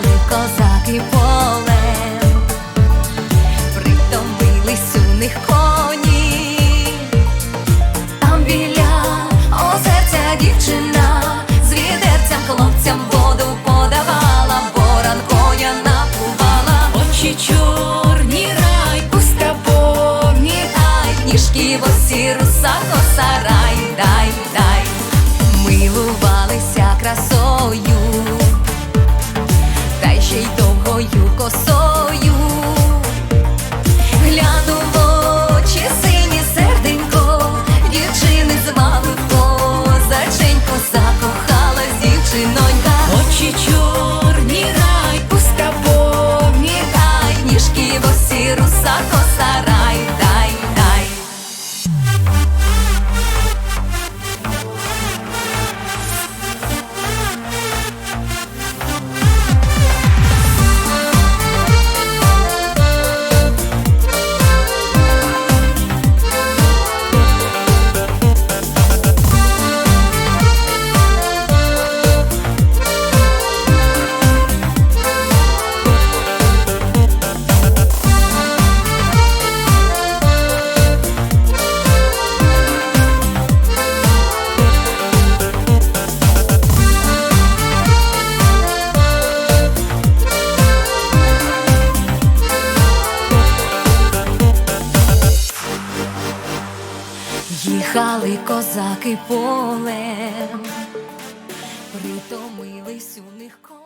Пали козаки полем, притомились у них коні, там біля озерця дівчина, з відерцям хлопцям воду подавала, боран коня напувала, очі чорні рай, пуста повні ай, ніжки босі руса косарай. їхали козаки полем, притомились у них. ко.